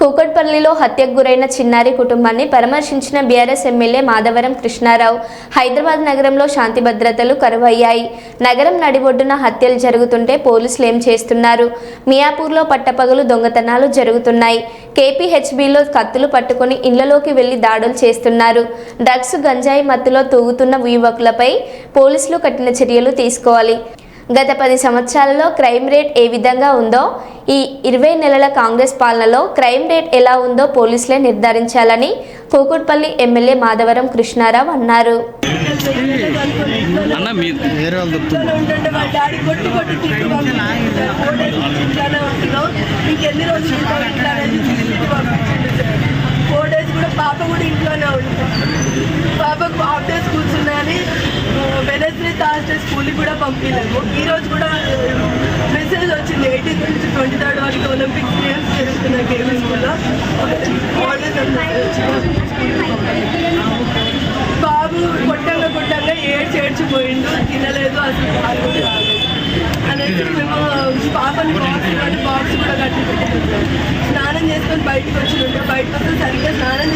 కూకట్పల్లిలో హత్యకు గురైన చిన్నారి కుటుంబాన్ని పరామర్శించిన బీఆర్ఎస్ ఎమ్మెల్యే మాధవరం కృష్ణారావు. హైదరాబాద్ నగరంలో శాంతి భద్రతలు కరువయ్యాయి. నగరం నడిబొడ్డున హత్యలు జరుగుతుంటే పోలీసులు ఏం చేస్తున్నారు? మియాపూర్లో పట్టపగలు దొంగతనాలు జరుగుతున్నాయి. కేపీహెచ్బీలో కత్తులు పట్టుకుని ఇళ్ళలోకి వెళ్ళి దాడులు చేస్తున్నారు. డ్రగ్స్ గంజాయి మత్తులో తూగుతున్న యువకులపై పోలీసులు కఠిన చర్యలు తీసుకోవాలి. గత పది సంవత్సరాలలో క్రైమ్ రేట్ ఏ విధంగా ఉందో ఈ ఇరవై నెలల కాంగ్రెస్ పాలనలో క్రైమ్ రేట్ ఎలా ఉందో పోలీసులే నిర్ధారించాలని కూకుట్పల్లి ఎమ్మెల్యే మాధవరం కృష్ణారావు అన్నారు. డేస్ డేస్ పాప కూడా ఇంట్లోనే ఉంటుంది పాపకు హాఫ్ డే స్కూల్స్ ఉన్నాయని వెనస్డే థర్స్డే స్కూల్కి కూడా పంపించలేము ఈ రోజు కూడా మెసేజ్ వచ్చింది ఎయిటీన్ నుంచి ట్వంటీ థర్డ్ వరకు ఒలింపిక్స్ గేమ్స్ జరుగుతున్నాయి గేమ్స్ కూడా బాబు కొట్టంగా కొట్టంగా ఏడ్చి ఏడ్చిపోయిండు తినలేదు అసలు పాల్గొని అనేసి మేము పాపని బాక్స్ బాక్స్ కూడా కట్టి స్నానం చేసుకొని బయటకు వచ్చినట్టు బయటకు వస్తే సరిగ్గా స్నానం